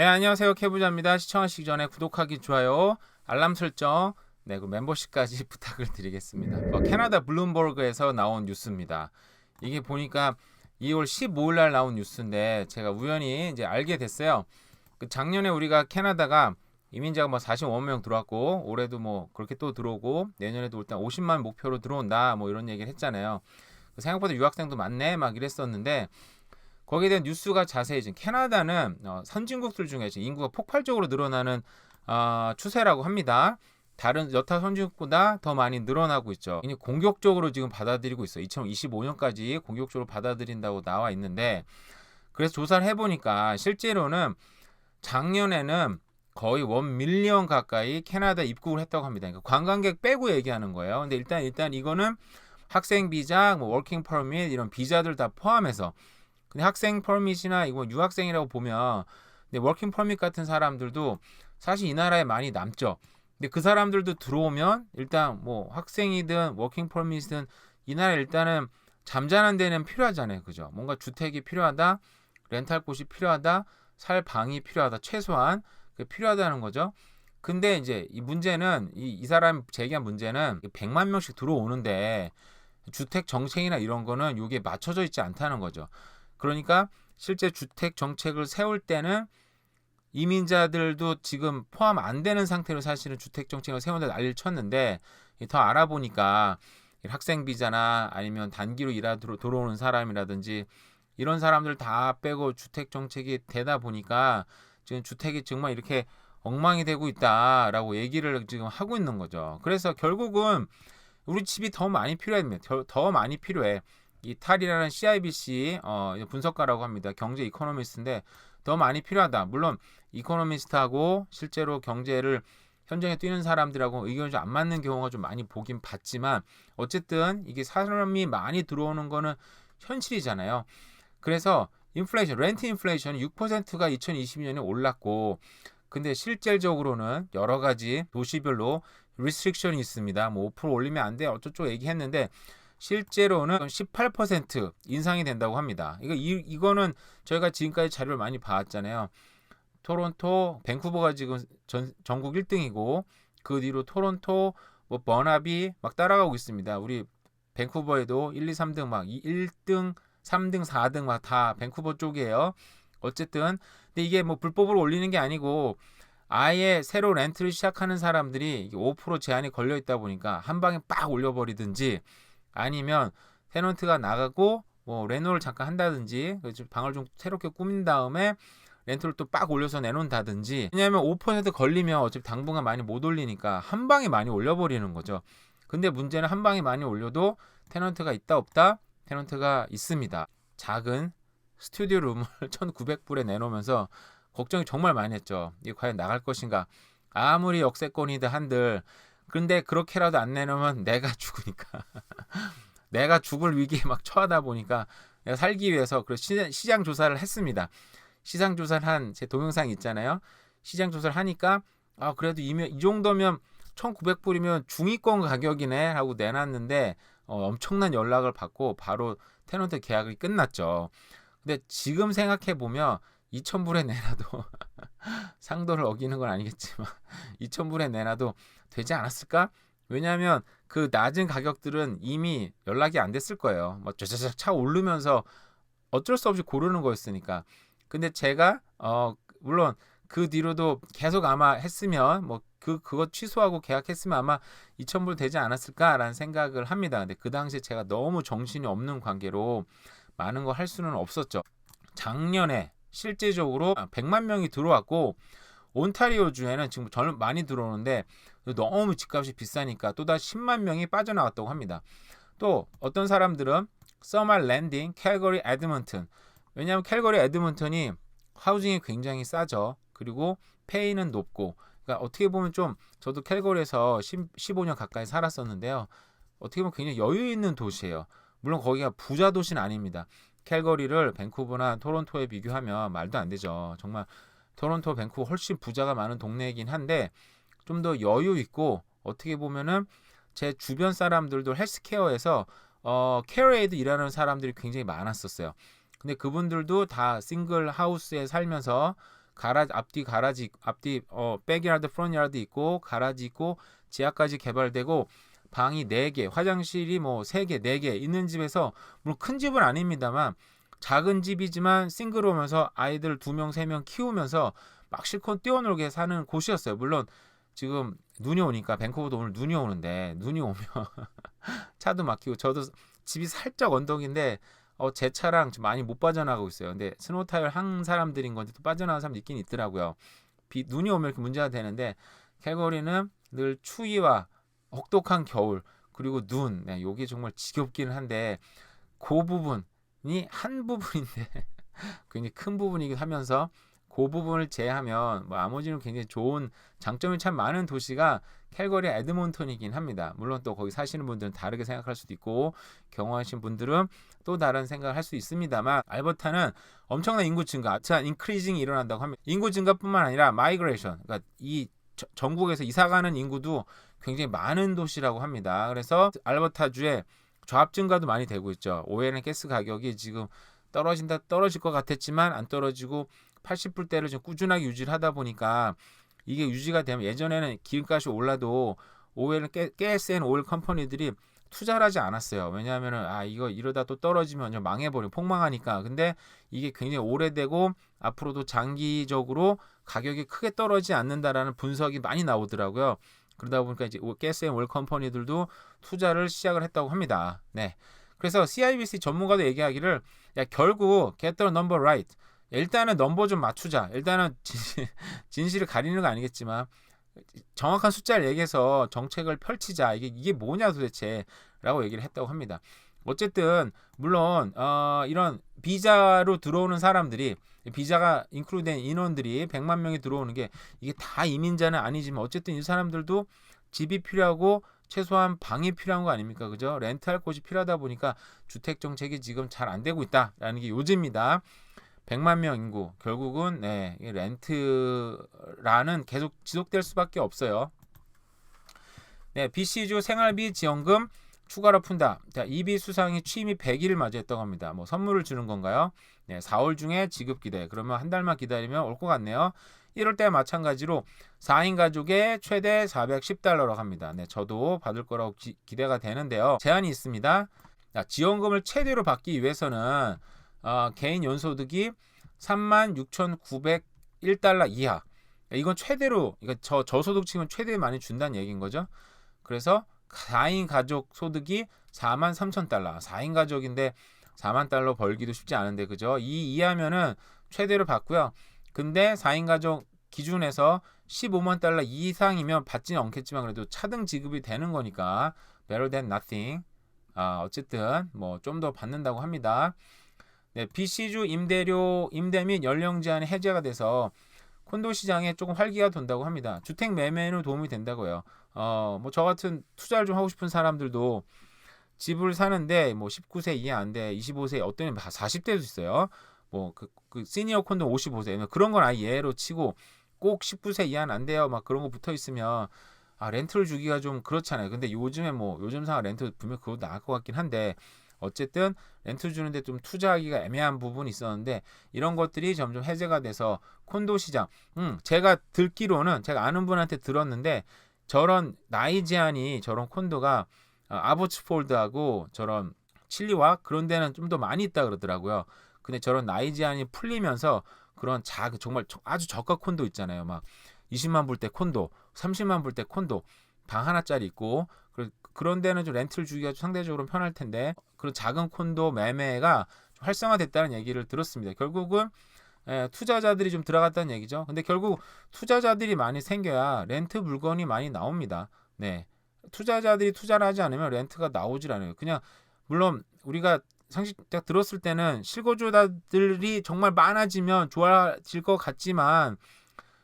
네, 안녕하세요. 케부자입니다. 시청하시기 전에 구독하기, 좋아요, 알람 설정, 네, 그 멤버십까지 부탁을 드리겠습니다. 어, 캐나다 블룸버그에서 나온 뉴스입니다. 이게 보니까 2월 15일 날 나온 뉴스인데 제가 우연히 이제 알게 됐어요. 그 작년에 우리가 캐나다가 이민자가 뭐 45만 명 들어왔고 올해도 뭐 그렇게 또 들어오고 내년에도 일단 50만 목표로 들어온다 뭐 이런 얘기를 했잖아요. 생각보다 유학생도 많네 막 이랬었는데 거기에 대한 뉴스가 자세히 지금 캐나다는 어, 선진국들 중에 지금 인구가 폭발적으로 늘어나는 어, 추세라고 합니다. 다른 여타 선진국보다 더 많이 늘어나고 있죠. 공격적으로 지금 받아들이고 있어요. 2025년까지 공격적으로 받아들인다고 나와 있는데 그래서 조사를 해보니까 실제로는 작년에는 거의 원 밀리언 가까이 캐나다 입국을 했다고 합니다. 그러니까 관광객 빼고 얘기하는 거예요. 근데 일단 일단 이거는 학생 비자, 뭐 워킹 퍼밋 이런 비자들 다 포함해서 근데 학생 퍼밋이나 이거 유학생이라고 보면 근데 워킹 퍼밋 같은 사람들도 사실 이 나라에 많이 남죠. 근데 그 사람들도 들어오면 일단 뭐 학생이든 워킹 퍼밋이든 이 나라에 일단은 잠자는 데는 필요하잖아요. 그죠? 뭔가 주택이 필요하다, 렌탈 곳이 필요하다, 살 방이 필요하다, 최소한 그 필요하다는 거죠. 근데 이제 이 문제는 이, 이 사람 제기한 문제는 100만 명씩 들어오는데 주택 정책이나 이런 거는 이게 맞춰져 있지 않다는 거죠. 그러니까 실제 주택 정책을 세울 때는 이민자들도 지금 포함 안 되는 상태로 사실은 주택 정책을 세운다 난리를 쳤는데 더 알아보니까 학생 비자나 아니면 단기로 일하러 들어오는 사람이라든지 이런 사람들 다 빼고 주택 정책이 되다 보니까 지금 주택이 정말 이렇게 엉망이 되고 있다라고 얘기를 지금 하고 있는 거죠. 그래서 결국은 우리 집이 더 많이 필요합니다. 더, 더 많이 필요해. 이 탈이라는 CIBC 어, 분석가라고 합니다. 경제 이코노미스트인데 더 많이 필요하다. 물론 이코노미스트하고 실제로 경제를 현장에 뛰는 사람들하고 의견이 좀 안 맞는 경우가 좀 많이 보긴 봤지만 어쨌든 이게 사람이 많이 들어오는 거는 현실이잖아요. 그래서 인플레이션, 렌트 인플레이션이 6%가 2020년에 올랐고 근데 실질적으로는 여러 가지 도시별로 리스트릭션이 있습니다. 뭐 5% 올리면 안 돼. 어쩌고 얘기했는데 실제로는 18% 인상이 된다고 합니다. 이거 이, 이거는 저희가 지금까지 자료를 많이 봐왔잖아요. 토론토, 밴쿠버가 지금 전, 전국 1등이고 그 뒤로 토론토, 뭐 버나비 막 따라가고 있습니다. 우리 밴쿠버에도 1, 2, 3등 막 1등, 3등, 4등 막 다 밴쿠버 쪽이에요. 어쨌든 근데 이게 뭐 불법으로 올리는 게 아니고 아예 새로 렌트를 시작하는 사람들이 5% 제한이 걸려 있다 보니까 한 방에 빡 올려버리든지 아니면 테넌트가 나가고 뭐 레노를 잠깐 한다든지 방을 좀 새롭게 꾸민 다음에 렌트를 또 빡 올려서 내놓는다든지 왜냐하면 5% 걸리면 어차피 당분간 많이 못 올리니까 한 방에 많이 올려버리는 거죠. 근데 문제는 한 방에 많이 올려도 테넌트가 있다 없다 테넌트가 있습니다. 작은 스튜디오 룸을 1,900불에 내놓으면서 걱정이 정말 많이 했죠. 이게 과연 나갈 것인가? 아무리 역세권이든 한들 근데 그렇게라도 안 내놓으면 내가 죽으니까 내가 죽을 위기에 막 처하다 보니까 내가 살기 위해서 그 시장 조사를 했습니다. 시장 조사를 한 제 동영상 있잖아요. 시장 조사를 하니까 아 그래도 이면 이 정도면 1,900불이면 중위권 가격이네 하고 내놨는데 어, 엄청난 연락을 받고 바로 테넌트 계약이 끝났죠. 근데 지금 생각해 보면 2,000불에 내놔도 상도를 어기는 건 아니겠지만 2,000불에 내놔도 되지 않았을까? 왜냐하면 그 낮은 가격들은 이미 연락이 안 됐을 거예요. 뭐 쫙쫙쫙 차 오르면서 어쩔 수 없이 고르는 거였으니까. 근데 제가 어 물론 그 뒤로도 계속 아마 했으면 뭐 그 그거 취소하고 계약했으면 아마 2,000불 되지 않았을까라는 생각을 합니다. 근데 그 당시에 제가 너무 정신이 없는 관계로 많은 거 할 수는 없었죠. 작년에 실제적으로 100만 명이 들어왔고 온타리오 주에는 지금 절 많이 들어오는데 너무 집값이 비싸니까 또다시 10만 명이 빠져나왔다고 합니다. 또 어떤 사람들은 서말 랜딩, 캘거리 에드먼튼 왜냐하면 캘거리 에드먼턴이 하우징이 굉장히 싸죠. 그리고 페이는 높고 그러니까 어떻게 보면 좀 저도 캘거리에서 10, 15년 가까이 살았었는데요. 어떻게 보면 굉장히 여유 있는 도시예요. 물론 거기가 부자 도시는 아닙니다. 캘거리를 밴쿠버나 토론토에 비교하면 말도 안 되죠. 정말 토론토, 밴쿠버 훨씬 부자가 많은 동네이긴 한데 좀 더 여유 있고 어떻게 보면은 제 주변 사람들도 헬스케어에서 어, 케어에이드 일하는 사람들이 굉장히 많았었어요. 근데 그분들도 다 싱글 하우스에 살면서 가라 앞뒤 가라지 앞뒤 어 백야드 프론야드 있고 가라지 있고 지하까지 개발되고 방이 4개, 화장실이 뭐 3개, 4개 있는 집에서 물론 큰 집은 아닙니다만 작은 집이지만 싱글오면서 아이들 2명, 3명 키우면서 막 실컷 뛰어놀게 사는 곳이었어요. 물론 지금 눈이 오니까 밴쿠버도 오늘 눈이 오는데 눈이 오면 차도 막히고 저도 집이 살짝 언덕인데 어, 제 차랑 좀 많이 못 빠져나가고 있어요. 근데 스노우 타일 한 사람들인 건데 또 빠져나가는 사람 있긴 있더라고요. 비, 눈이 오면 이렇게 문제가 되는데 캘거리는 늘 추위와 혹독한 겨울 그리고 눈, 네, 요게 정말 지겹기는 한데 그 부분이 한 부분인데 굉장히 큰 부분이긴 하면서 그 부분을 제외하면 뭐 나머지는 굉장히 좋은 장점이 참 많은 도시가 캘거리 에드몬턴이긴 합니다. 물론 또 거기 사시는 분들은 다르게 생각할 수도 있고 경험하신 분들은 또 다른 생각을 할 수 있습니다만 알버타는 엄청난 인구 증가, 자 인크리징이 일어난다고 합니다. 인구 증가뿐만 아니라 마이그레이션, 그러니까 이 저, 전국에서 이사가는 인구도 굉장히 많은 도시라고 합니다. 그래서 알버타주에 좌합 증가도 많이 되고 있죠. 오일앤 가스 가격이 지금 떨어진다 떨어질 것 같았지만 안 떨어지고 80불대를 좀 꾸준하게 유지를 하다 보니까 이게 유지가 되면 예전에는 기름값이 올라도 오일 가스 앤 오일 컴퍼니들이 투자를 하지 않았어요. 왜냐하면은 아 이거 이러다 또 떨어지면 좀 망해버려 폭망하니까. 근데 이게 굉장히 오래되고 앞으로도 장기적으로 가격이 크게 떨어지지 않는다라는 분석이 많이 나오더라고요. 그러다 보니까 이제 가스 앤 오일 컴퍼니들도 투자를 시작을 했다고 합니다. 네. 그래서 CIBC 전문가도 얘기하기를 야 결국 get the number right. 일단은 넘버 좀 맞추자. 일단은 진실, 진실을 가리는 거 아니겠지만 정확한 숫자를 얘기해서 정책을 펼치자. 이게 이게 뭐냐 도대체라고 얘기를 했다고 합니다. 어쨌든 물론 어, 이런 비자로 들어오는 사람들이 비자가 인클루된 인원들이 100만 명이 들어오는 게 이게 다 이민자는 아니지만 어쨌든 이 사람들도 집이 필요하고 최소한 방이 필요한 거 아닙니까? 그죠? 렌트할 곳이 필요하다 보니까 주택 정책이 지금 잘 안 되고 있다라는 게 요지입니다. 100만 명 인구 결국은 네, 렌트라는 계속 지속될 수밖에 없어요. 네, BC주 생활비 지원금 추가로 푼다. 자, 이비 수상이 취임이 100일을 맞이했다고 합니다. 뭐 선물을 주는 건가요? 네, 4월 중에 지급 기대. 그러면 한 달만 기다리면 올 것 같네요. 1월 때 마찬가지로 4인 가족에 최대 410달러로 합니다. 네, 저도 받을 거라고 기, 대가 되는데요. 제한이 있습니다. 자, 지원금을 최대로 받기 위해서는 어, 개인 연소득이 36,901달러 이하. 이건 최대로, 이거 저 저소득층은 최대 많이 준다는 얘기인 거죠. 그래서 4인 가족 소득이 4만 3천 달러. 4인 가족인데 4만 달러 벌기도 쉽지 않은데 그죠? 이 이하면은 최대로 받고요. 근데 4인 가족 기준에서 15만 달러 이상이면 받지는 않겠지만 그래도 차등 지급이 되는 거니까 better than nothing. 아, 어쨌든 뭐 좀 더 받는다고 합니다. 네, BC주 임대료 임대 및 연령 제한이 해제가 돼서 콘도 시장에 조금 활기가 돈다고 합니다. 주택 매매에는 도움이 된다고요. 어, 뭐 저 같은 투자를 좀 하고 싶은 사람들도 집을 사는데 뭐 19세 이하 안 돼, 25세 어떤 40대도 있어요. 뭐그 그 시니어 콘도 55세 그런 건 아예 예로 치고 꼭 19세 이하는 안 돼요. 막 그런 거 붙어 있으면 아 렌트를 주기가 좀 그렇잖아요. 근데 요즘에 뭐 요즘 상황 렌트 분명 그거 나을 것 같긴 한데 어쨌든 렌트 주는데 좀 투자하기가 애매한 부분이 있었는데 이런 것들이 점점 해제가 돼서 콘도 시장 음 제가 듣기로는 제가 아는 분한테 들었는데 저런 나이 제한이 저런 콘도가 어, 아버츠폴드하고 저런 칠리와 그런 데는 좀 더 많이 있다 그러더라고요. 근데 저런 나이 제한이 풀리면서 그런 작 정말 아주 저가 콘도 있잖아요. 막 20만 불때 콘도, 30만 불때 콘도 방 하나짜리 있고 그런 데는 좀 렌트를 주기가 상대적으로 편할 텐데 그런 작은 콘도 매매가 활성화됐다는 얘기를 들었습니다. 결국은 예, 투자자들이 좀 들어갔다는 얘기죠. 근데 결국 투자자들이 많이 생겨야 렌트 물건이 많이 나옵니다. 네. 투자자들이 투자를 하지 않으면 렌트가 나오질 않아요. 그냥 물론 우리가 상식적 들었을 때는 실거주자들이 정말 많아지면 좋아질 것 같지만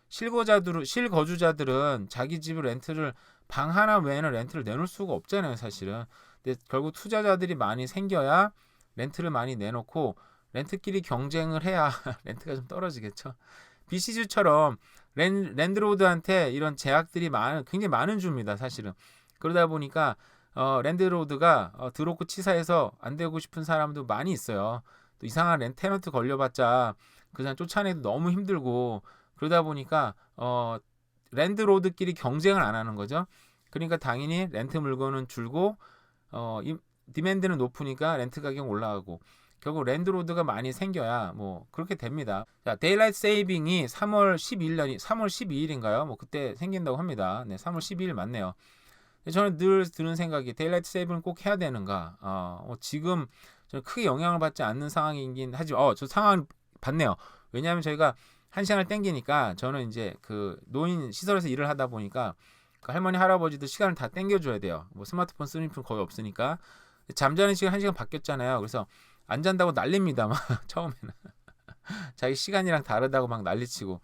실거자들 실거주자들은 자기 집을 렌트를 방 하나 외에는 렌트를 내놓을 수가 없잖아요, 사실은. 근데 결국 투자자들이 많이 생겨야 렌트를 많이 내놓고 렌트끼리 경쟁을 해야 렌트가 좀 떨어지겠죠. BC주처럼 렌, 랜드로드한테 이런 제약들이 많은 굉장히 많은 주입니다, 사실은. 그러다 보니까 어, 랜드로드가 어, 드로크 치사해서 안 되고 싶은 사람도 많이 있어요. 또 이상한 렌테너트 걸려봤자 그 사람 쫓아내도 너무 힘들고 그러다 보니까 어 랜드로드끼리 경쟁을 안 하는 거죠. 그러니까 당연히 렌트 물건은 줄고 어 이, 디맨드는 높으니까 렌트 가격 올라가고 결국 랜드로드가 많이 생겨야 뭐 그렇게 됩니다. 자, 데일라이트 세이빙이 3월 12일 날이 3월 12일인가요? 뭐 그때 생긴다고 합니다. 네, 3월 12일 맞네요. 저는 늘 드는 생각이 데일라이트 세이빙을 꼭 해야 되는가? 어, 어, 지금 저는 크게 영향을 받지 않는 상황이긴 하지만 어, 저 상황 받네요. 왜냐하면 저희가 한 시간을 땡기니까 저는 이제 그 노인 시설에서 일을 하다 보니까 그 할머니 할아버지도 시간을 다 땡겨줘야 돼요. 뭐 스마트폰 쓰는 편 거의 없으니까 잠자는 시간 한 시간 바뀌었잖아요. 그래서 안 잔다고 난립니다. 막 처음에는 자기 시간이랑 다르다고 막 난리치고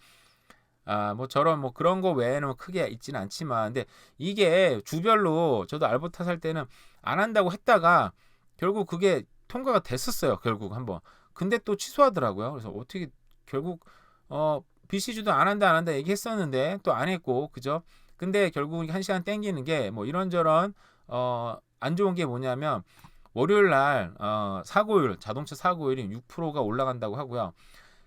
아 뭐 저런 뭐 그런 거 외에는 뭐 크게 있지는 않지만 근데 이게 주별로 저도 알보타 살 때는 안 한다고 했다가 결국 그게 통과가 됐었어요. 결국 한번 근데 또 취소하더라고요. 그래서 어떻게 결국 어 BC주도 안 한다 안 한다 얘기했었는데 또 안 했고 그죠? 근데 결국 한 시간 땡기는 게 뭐 이런저런 어 안 좋은 게 뭐냐면 월요일 날 어, 사고율 자동차 사고율이 6%가 올라간다고 하고요.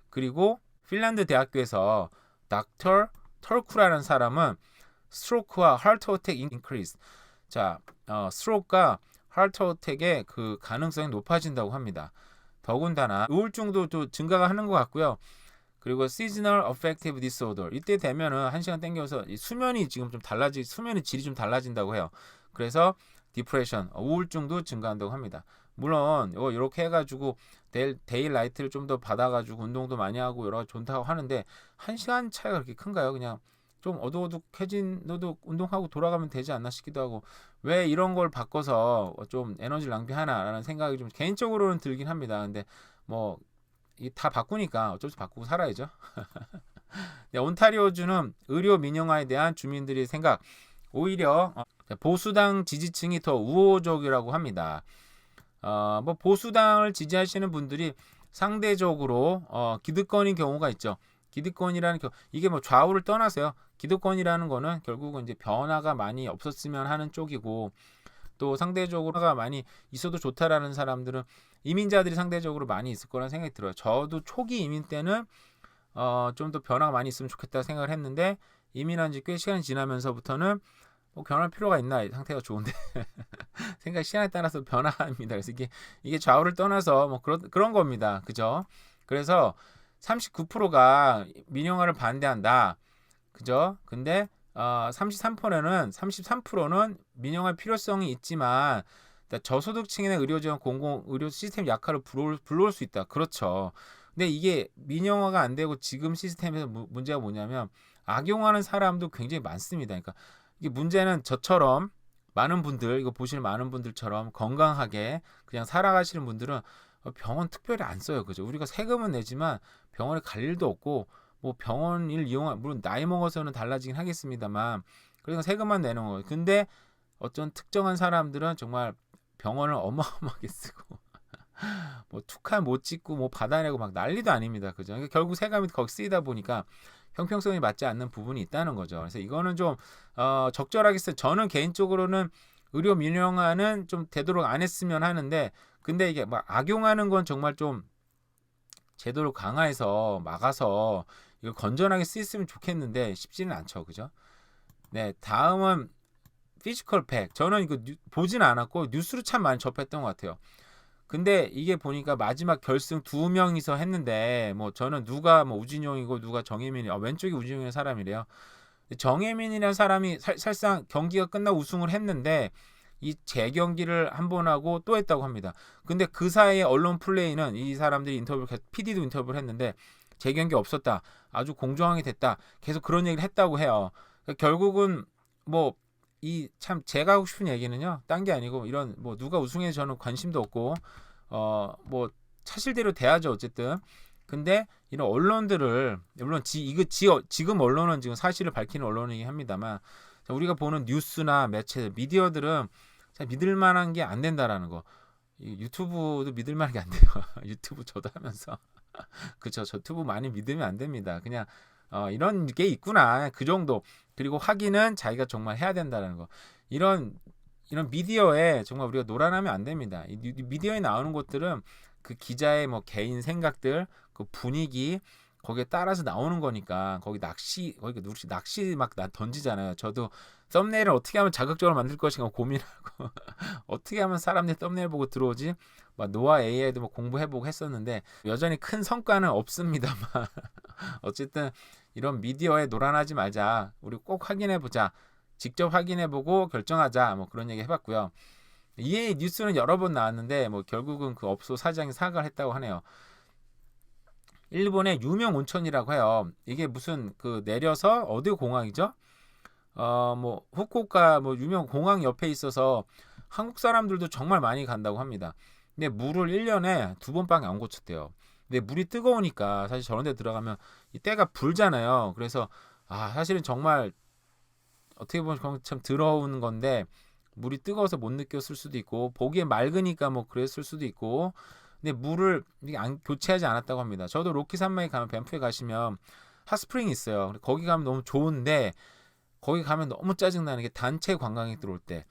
그리고 핀란드 대학교에서 닥터 털쿠라는 사람은 스트로크와 하트 어택 인크리스 자 어, 스트로크가 하트 어택의 그 가능성이 높아진다고 합니다. 더군다나 우울증도 또 증가가 하는 것 같고요. 그리고 seasonal affective disorder 이때 되면은 한 시간 땡겨서 이 수면이 지금 좀 달라지 수면의 질이 좀 달라진다고 해요. 그래서 디프레션 우울증도 증가한다고 합니다. 물론 이렇게 해가지고 데일, 데일 라이트를 좀 더 받아가지고 운동도 많이 하고 여러 가지 좋다고 하는데 한 시간 차이가 그렇게 큰가요? 그냥 좀 어둑어둑해진 너도 운동하고 돌아가면 되지 않나 싶기도 하고 왜 이런 걸 바꿔서 좀 에너지를 낭비하나라는 생각이 좀 개인적으로는 들긴 합니다. 근데 뭐다 바꾸니까 어쩔 수 바꾸고 살아야죠. 네, 온타리오주는 의료 민영화에 대한 주민들의 생각 오히려 어, 보수당 지지층이 더 우호적이라고 합니다. 어, 뭐 보수당을 지지하시는 분들이 상대적으로 어, 기득권인 경우가 있죠. 기득권이라는 겨, 이게 뭐 좌우를 떠나서요. 기득권이라는 거는 결국은 이제 변화가 많이 없었으면 하는 쪽이고 또 상대적으로가 많이 있어도 좋다라는 사람들은 이민자들이 상대적으로 많이 있을 거라는 생각이 들어요. 저도 초기 이민 때는 어, 좀 더 변화가 많이 있으면 좋겠다 생각을 했는데 이민한 지 꽤 시간이 지나면서부터는 뭐 변할 필요가 있나 상태가 좋은데 생각 시간에 따라서 변화합니다. 그래서 이게 이게 좌우를 떠나서 뭐 그런 그런 겁니다. 그죠? 그래서 39%가 민영화를 반대한다. 그죠? 근데 어, 33%는 33%는 민영화 필요성이 있지만 저소득층이나 의료지원 공공 의료 시스템 약화를 불러올, 불러올 수 있다. 그렇죠. 근데 이게 민영화가 안 되고 지금 시스템에서 무, 문제가 뭐냐면 악용하는 사람도 굉장히 많습니다. 그러니까 문제는 저처럼 많은 분들 이거 보시는 많은 분들처럼 건강하게 그냥 살아가시는 분들은 병원 특별히 안 써요. 그죠? 우리가 세금은 내지만 병원에 갈 일도 없고 뭐 병원을 이용한 물론 나이 먹어서는 달라지긴 하겠습니다만 그러니까 세금만 내는 거예요. 근데 어떤 특정한 사람들은 정말 병원을 어마어마하게 쓰고 뭐 투칸 못 찍고 뭐 받아내고 막 난리도 아닙니다. 그죠? 그러니까 결국 세금이 거기 쓰이다 보니까 형평성이 맞지 않는 부분이 있다는 거죠. 그래서 이거는 좀 어, 적절하게 써. 저는 개인적으로는 의료 민영화는 좀 되도록 안 했으면 하는데 근데 이게 막 악용하는 건 정말 좀 제도를 강화해서 막아서 이거 건전하게 쓰였으면 좋겠는데 쉽지는 않죠. 그죠? 네, 다음은 피지컬 팩. 저는 이거 뉴, 보진 않았고 뉴스로 참 많이 접했던 것 같아요. 근데 이게 보니까 마지막 결승 두 명이서 했는데 뭐 저는 누가 뭐 우진용이고 누가 정혜민이 아, 왼쪽이 우진용이라는 사람이래요. 정혜민이라는 사람이 살, 살상 경기가 끝나고 우승을 했는데 이 재경기를 한 번 하고 또 했다고 합니다. 근데 그 사이에 언론 플레이는 이 사람들이 인터뷰 PD도 인터뷰를 했는데 재경기 없었다. 아주 공정하게 됐다. 계속 그런 얘기를 했다고 해요. 그러니까 결국은 뭐 이 참 제가 하고 싶은 얘기는요. 딴 게 아니고 이런 뭐 누가 우승해 저는 관심도 없고 어 뭐 사실대로 돼야죠 어쨌든. 근데 이런 언론들을 물론 지 이거 지, 지금 언론은 지금 사실을 밝히는 언론이긴 합니다만 우리가 보는 뉴스나 매체 미디어들은 믿을 만한 게 안 된다라는 거. 유튜브도 믿을 만한 게 안 돼요. 유튜브 저도 하면서 그쵸. 저 유튜브 많이 믿으면 안 됩니다. 그냥 어, 이런 게 있구나 그 정도. 그리고 확인은 자기가 정말 해야 된다는 거. 이런 이런 미디어에 정말 우리가 놀아나면 안 됩니다. 이 미디어에 나오는 것들은 그 기자의 뭐 개인 생각들, 그 분위기, 거기에 따라서 나오는 거니까 거기 낚시 거기 낚시 낚시 막나 던지잖아요. 저도 썸네일을 어떻게 하면 자극적으로 만들 것인가 고민하고 어떻게 하면 사람들이 썸네일 보고 들어오지? 막 노아 AI도 뭐 공부해보고 했었는데 여전히 큰 성과는 없습니다만 어쨌든 이런 미디어에 노란하지 말자. 우리 꼭 확인해 보자. 직접 확인해 보고 결정하자. 뭐 그런 얘기 해봤고요. EA 뉴스는 여러 번 나왔는데 뭐 결국은 그 업소 사장이 사과를 했다고 하네요. 일본의 유명 온천이라고 해요. 이게 무슨 그 내려서 어디 공항이죠? 어뭐 후쿠오카 뭐 유명 공항 옆에 있어서 한국 사람들도 정말 많이 간다고 합니다. 근데 물을 1년에 두 번밖에 안 고쳤대요. 근데 물이 뜨거우니까 사실 저런 데 들어가면 이 때가 불잖아요. 그래서 아 사실은 정말 어떻게 보면 참 더러운 건데 물이 뜨거워서 못 느꼈을 수도 있고 보기에 맑으니까 뭐 그랬을 수도 있고 근데 물을 안, 교체하지 않았다고 합니다. 저도 로키 산맥에 가면 밴프에 가시면 핫스프링이 있어요. 거기 가면 너무 좋은데 거기 가면 너무 짜증나는 게 단체 관광객 들어올 때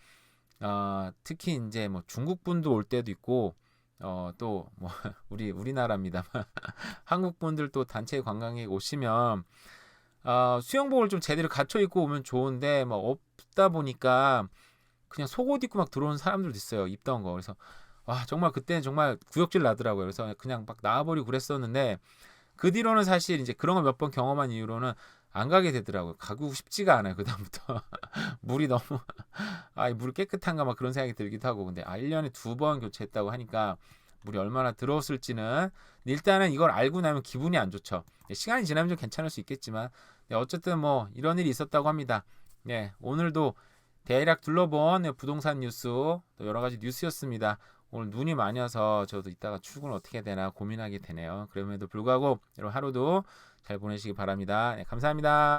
어, 특히 이제 뭐 중국 분도 올 때도 있고 어, 또 뭐 우리 우리나라입니다만 한국 분들 또 단체 관광객 오시면 어, 수영복을 좀 제대로 갖춰 입고 오면 좋은데 뭐 없다 보니까 그냥 속옷 입고 막 들어오는 사람들도 있어요. 입던 거. 그래서 와 정말 그때는 정말 구역질 나더라고요. 그래서 그냥 막 나와버리고 그랬었는데 그 뒤로는 사실 이제 그런 걸 몇 번 경험한 이후로는 안 가게 되더라고요. 가고 싶지가 않아요. 그 다음부터 물이 너무 아 물 깨끗한가 막 그런 생각이 들기도 하고 근데 아 1년에 두 번 교체했다고 하니까 물이 얼마나 들어왔을지는 일단은 이걸 알고 나면 기분이 안 좋죠. 시간이 지나면 좀 괜찮을 수 있겠지만 네, 어쨌든 뭐 이런 일이 있었다고 합니다. 네, 오늘도 대략 둘러본 네, 부동산 뉴스 또 여러 가지 뉴스였습니다. 오늘 눈이 많이 와서 저도 이따가 출근을 어떻게 되나 고민하게 되네요. 그럼에도 불구하고 여러분 하루도 잘 보내시기 바랍니다. 네, 감사합니다.